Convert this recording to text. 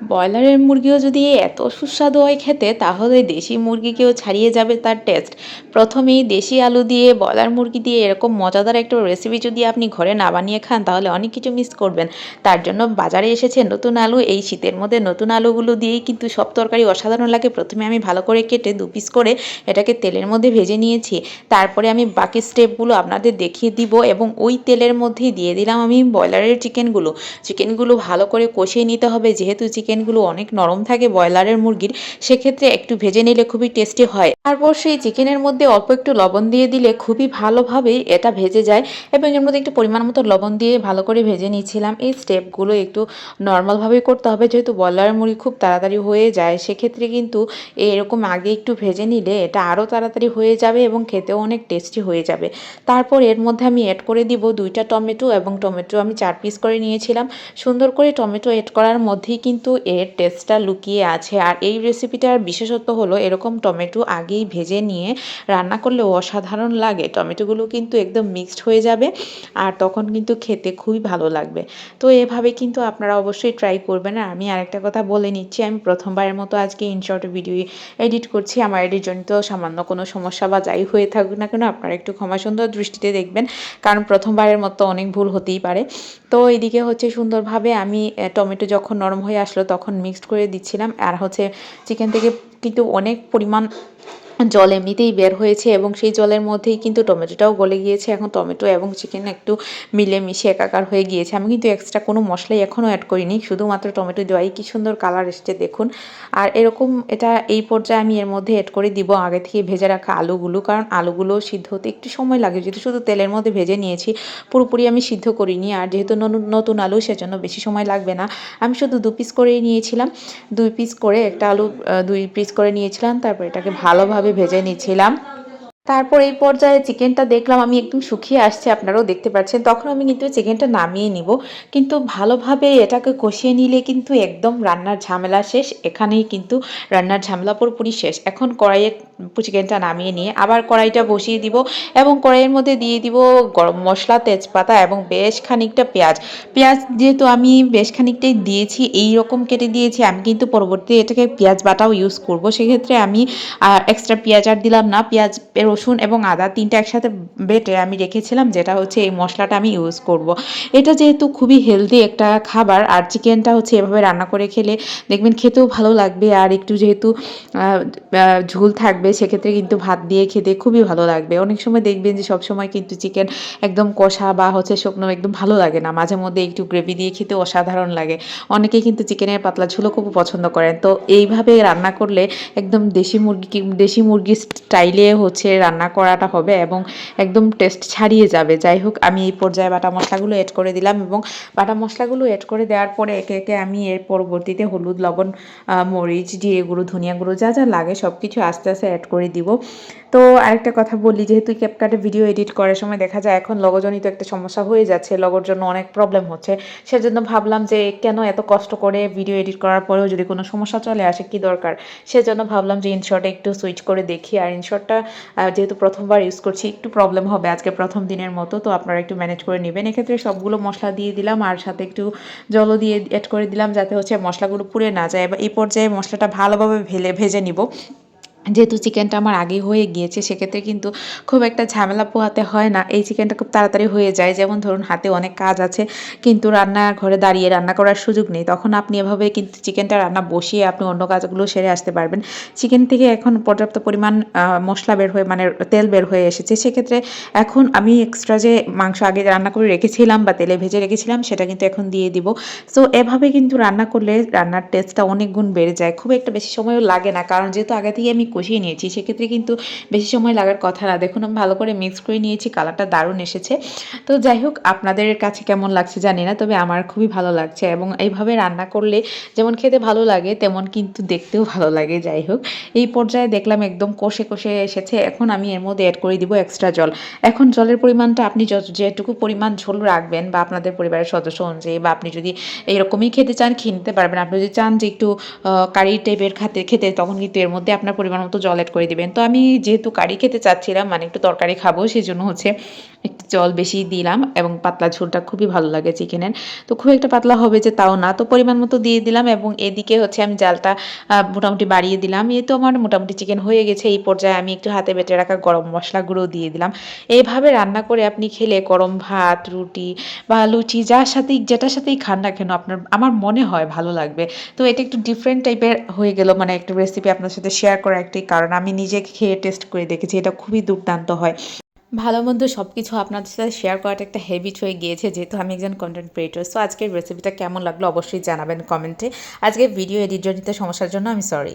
ব্রয়লারের মুরগিও যদি এত সুস্বাদু হয় খেতে, তাহলে দেশি মুরগিকেও ছাড়িয়ে যাবে তার টেস্ট। প্রথমেই দেশি আলু দিয়ে, ব্রয়লার মুরগি দিয়ে এরকম মজাদার একটা রেসিপি যদি আপনি ঘরে না বানিয়ে খান, তাহলে অনেক কিছু মিস করবেন। তার জন্য বাজারে এসেছে নতুন আলু। এই শীতের মধ্যে নতুন আলুগুলো দিয়েই কিন্তু সব তরকারি অসাধারণ লাগে। প্রথমে আমি ভালো করে কেটে দু পিস করে এটাকে তেলের মধ্যে ভেজে নিয়েছি। তারপরে আমি বাকি স্টেপগুলো আপনাদের দেখিয়ে দিব এবং ওই তেলের মধ্যেই দিয়ে দিলাম আমি ব্রয়লারের চিকেনগুলো চিকেনগুলো ভালো করে কষিয়ে নিতে হবে। যেহেতু চিকেনগুলো অনেক নরম থাকে ব্রয়লারের মুরগির, সেক্ষেত্রে একটু ভেজে নিলে খুবই টেস্টি হয়। তারপর সেই চিকেনের মধ্যে অল্প একটু লবণ দিয়ে দিলে খুবই ভালোভাবে এটা ভেজে যায় এবং এর মধ্যে একটু পরিমাণ মতো লবণ দিয়ে ভালো করে ভেজে নিয়েছিলাম। এই স্টেপগুলো একটু নর্মালভাবেই করতে হবে, যেহেতু ব্রয়লারের মুরগি খুব তাড়াতাড়ি হয়ে যায়, সেক্ষেত্রে কিন্তু এরকম আগে একটু ভেজে নিলে এটা আরও তাড়াতাড়ি হয়ে যাবে এবং খেতেও অনেক টেস্টি হয়ে যাবে। তারপর এর মধ্যে আমি অ্যাড করে দিব দুইটা টমেটো এবং টমেটো আমি চার পিস করে নিয়েছিলাম। সুন্দর করে টমেটো অ্যাড করার মধ্যেই কিন্তু এর টেস্টটা লুকিয়ে আছে। আর এই রেসিপিটার বিশেষত্ব হলো, এরকম টমেটো আগেই ভেজে নিয়ে রান্না করলে অসাধারণ লাগে। টমেটোগুলো কিন্তু একদম মিক্সড হয়ে যাবে আর তখন কিন্তু খেতে খুবই ভালো লাগবে। তো এভাবে কিন্তু আপনারা অবশ্যই ট্রাই করবেন। আর আমি আরেকটা কথা বলে নিচ্ছি, আমি প্রথমবারের মতো আজকে ইনশর্ট ভিডিও এডিট করছি। আমার এডিট জনিত সামান্য কোনো সমস্যা বা যাই হয়ে থাকুক না কেন, আপনারা একটু ক্ষমা সুন্দর দৃষ্টিতে দেখবেন, কারণ প্রথমবারের মতো অনেক ভুল হতেই পারে। তো এদিকে হচ্ছে সুন্দরভাবে আমি টমেটো যখন নরম হয়ে আসলো তখন মিক্সড করে দিচ্ছিলাম। আর হচ্ছে চিকেন থেকে কিন্তু অনেক পরিমাণ জল এমনিতেই বের হয়েছে এবং সেই জলের মধ্যেই কিন্তু টমেটোটাও গলে গিয়েছে। এখন টমেটো এবং চিকেন একটু মিলেমিশে একাকার হয়ে গিয়েছে। আমি কিন্তু এক্সট্রা কোনো মশলাই এখনও অ্যাড করিনি, শুধুমাত্র টমেটো দেওয়াই। কি সুন্দর কালার এসছে দেখুন। আর এরকম এটা এই পর্যায়ে আমি এর মধ্যে অ্যাড করে দিব আগে থেকে ভেজে রাখা আলুগুলো। কারণ আলুগুলো সিদ্ধ হতে একটু সময় লাগে। যেহেতু শুধু তেলের মধ্যে ভেজে নিয়েছি, পুরোপুরি আমি সিদ্ধ করিনি। আর যেহেতু নতুন আলু, সেজন্য বেশি সময় লাগবে না। আমি শুধু দু পিস করেই নিয়েছিলাম। দুই পিস করে একটা আলু দুই পিস করে নিয়েছিলাম। তারপর এটাকে ভালোভাবে ভেজে নিয়েছিলাম তারপর এই পর্যায়ে চিকেনটা দেখলাম, আমি একদম শুকিয়ে আসছে, আপনারাও দেখতে পাচ্ছেন। তখন আমি কিন্তু চিকেনটা নামিয়ে নিব। কিন্তু ভালোভাবে এটাকে কষিয়ে নিলে কিন্তু একদম রান্নার ঝামেলা শেষ। এখানেই কিন্তু রান্নার ঝামেলা পুরোপুরি শেষ। এখন কড়াইয়ে চিকেনটা নামিয়ে নিয়ে আবার কড়াইটা বসিয়ে দিব এবং কড়াইয়ের মধ্যে দিয়ে দিব গরম মশলা, তেজপাতা এবং বেশ খানিকটা পেঁয়াজ। পেঁয়াজ যেহেতু আমি বেশ খানিকটাই দিয়েছি, এই রকম কেটে দিয়েছি, আমি কিন্তু পরবর্তী এটাকে পেঁয়াজ বাটাও ইউজ করব। সেক্ষেত্রে আমি এক্সট্রা পেঁয়াজ আর দিলাম না। পেঁয়াজ, রসুন এবং আদা তিনটা একসাথে বেটে আমি রেখেছিলাম, যেটা হচ্ছে এই মশলাটা আমি ইউজ করব। এটা যেহেতু খুবই হেলদি একটা খাবার, আর চিকেনটা হচ্ছে এভাবে রান্না করে খেলে দেখবেন খেতেও ভালো লাগবে, আর একটু যেহেতু ঝোল থাকবে সেক্ষেত্রে কিন্তু ভাত দিয়ে খেতে খুবই ভালো লাগবে। অনেক সময় দেখবেন যে সব সময় কিন্তু চিকেন একদম কষা বা হচ্ছে শুকনো একদম ভালো লাগে না। মাঝে মধ্যে একটু গ্রেভি দিয়ে খেতে অসাধারণ লাগে। অনেকেই কিন্তু চিকেনের পাতলা ঝোলও খুব পছন্দ করেন। তো এইভাবে রান্না করলে একদম দেশি মুরগি দেশি মুরগির স্টাইলে হচ্ছে রান্না করাটা হবে এবং একদম টেস্ট ছাড়িয়ে যাবে। যাই হোক, আমি এই পর্যায়ে বাটা মশলাগুলো অ্যাড করে দিলাম এবং বাটা মশলাগুলো অ্যাড করে দেওয়ার পরে একে একে আমি এর পরবর্তীতে হলুদ, লবণ মরিচ, জিরে গুঁড়ো, ধনিয়া গুঁড়ো যা যা লাগে সব কিছু আস্তে আস্তে অ্যাড করে দিব। তো আরেকটা কথা বলি, যেহেতু ক্যাপকাটে ভিডিও এডিট করার সময় দেখা যায় এখন লগজনিত একটা সমস্যা হয়ে যাচ্ছে, লগর জন্য অনেক প্রবলেম হচ্ছে। সেজন্য ভাবলাম যে কেন এত কষ্ট করে ভিডিও এডিট করার পরেও যদি কোনো সমস্যা চলে আসে কি দরকার? সেজন্য ভাবলাম যে ইনশর্টে একটু সুইচ করে দেখি। আর ইনশর্টটা যেহেতু প্রথমবার ইউজ করছি, একটু প্রবলেম হবে আজকে প্রথম দিনের মতো, তো আপনারা একটু ম্যানেজ করে নেবেন। এক্ষেত্রে সবগুলো মশলা দিয়ে দিলাম, আর সাথে একটু জলও দিয়ে অ্যাড করে দিলাম, যাতে হচ্ছে মশলাগুলো পুড়ে না যায় এবার এই পর্যায়ে মশলাটা ভালোভাবে ভেলে, ভেজে নিব। যেহেতু চিকেনটা আমার আগে হয়ে গিয়েছে, সেক্ষেত্রে কিন্তু খুব একটা ঝামেলা পোহাতে হয় না। এই চিকেনটা খুব তাড়াতাড়ি হয়ে যায়। যেমন ধরুন, হাতে অনেক কাজ আছে, কিন্তু রান্না, ঘরে দাঁড়িয়ে রান্না করার সুযোগ নেই। তখন আপনি এভাবে কিন্তু চিকেনটা রান্না বসিয়ে আপনি অন্য কাজগুলো সেরে আসতে পারবেন। চিকেন থেকে এখন পর্যাপ্ত পরিমাণ মশলা বের হয়ে মানে তেল বের হয়ে এসেছে। সেক্ষেত্রে এখন আমি এক্সট্রা যে মাংস আগে রান্না করে রেখেছিলাম বা তেলে ভেজে রেখেছিলাম, সেটা কিন্তু এখন দিয়ে দিব। সো এভাবে কিন্তু রান্না করলে রান্নার টেস্টটা অনেক গুণ বেড়ে যায়। খুব একটা বেশি সময়ও লাগে না, কারণ যেহেতু আগে থেকে আমি কষিয়ে নিয়েছি। সেক্ষেত্রে কিন্তু বেশি সময় লাগার কথা না। দেখুন, আমি ভালো করে মিক্স করে নিয়েছি কালারটা দারুণ এসেছে। তো যাই হোক, আপনাদের কাছে কেমন লাগছে জানি না, তবে আমার খুবই ভালো লাগছে এবং এইভাবে রান্না করলে যেমন খেতে ভালো লাগে, তেমন কিন্তু দেখতেও ভালো লাগে। যাই হোক, এই পর্যায়ে দেখলাম একদম কষে কষে এসেছে। এখন আমি এর মধ্যে অ্যাড করে দিব এক্সট্রা জল। এখন জলের পরিমাণটা আপনি যত, যেটুকু পরিমাণ ঝোল রাখবেন বা আপনাদের পরিবারের সদস্য অনুযায়ী বা আপনি যদি এইরকমই খেতে চান, খেয়ে নিতে পারবেন। আপনি যদি চান যে একটু কারি টাইপের খাতে, খেতে, তখন কিন্তু এর মধ্যে আপনার পরিমাণ মতো জল অ্যাড করে দিবেন। তো আমি যেহেতু কারি খেতে চাচ্ছিলাম মানে একটু তরকারি খাব সেই জন্য হচ্ছে জল বেশি দিলাম এবং পাতলা ঝোলটা খুবই ভালো লাগে চিকেনের। তো খুব একটা পাতলা হবে যে তাও না। তো পরিমাণ মতো দিয়ে দিলাম এবং এদিকে হচ্ছে আমি জালটা মোটামুটি বাড়িয়ে দিলাম। এই তো আমার মোটামুটি চিকেন হয়ে গেছে। এই পর্যায়ে আমি একটু হাতে বেটে রাখা গরম মশলা গুঁড়ো দিয়ে দিলাম। এইভাবে রান্না করে আপনি খেলে গরম ভাত, রুটি বা লুচি, যার সাথেই, যেটার সাথেই খান না কেন আপনার, আমার মনে হয় ভালো লাগবে। তো এটা একটু ডিফারেন্ট টাইপের হয়ে গেল। মানে একটা রেসিপি আপনার সাথে শেয়ার করার একটি কারণ। আমি নিজে খেয়ে টেস্ট করে দেখেছি। এটা খুবই দুর্দান্ত হয়। ভালো মন্দ সব কিছু আপনাদের সাথে শেয়ার করাটা একটা হ্যাবিট হয়ে গিয়েছে, যেহেতু আমি একজন কন্টেন্ট ক্রিয়েটর সো আজকের রেসিপিটা কেমন লাগল অবশ্যই জানাবেন কমেন্টে আজকে ভিডিও এডিট জনিত সমস্যার জন্য আমি সরি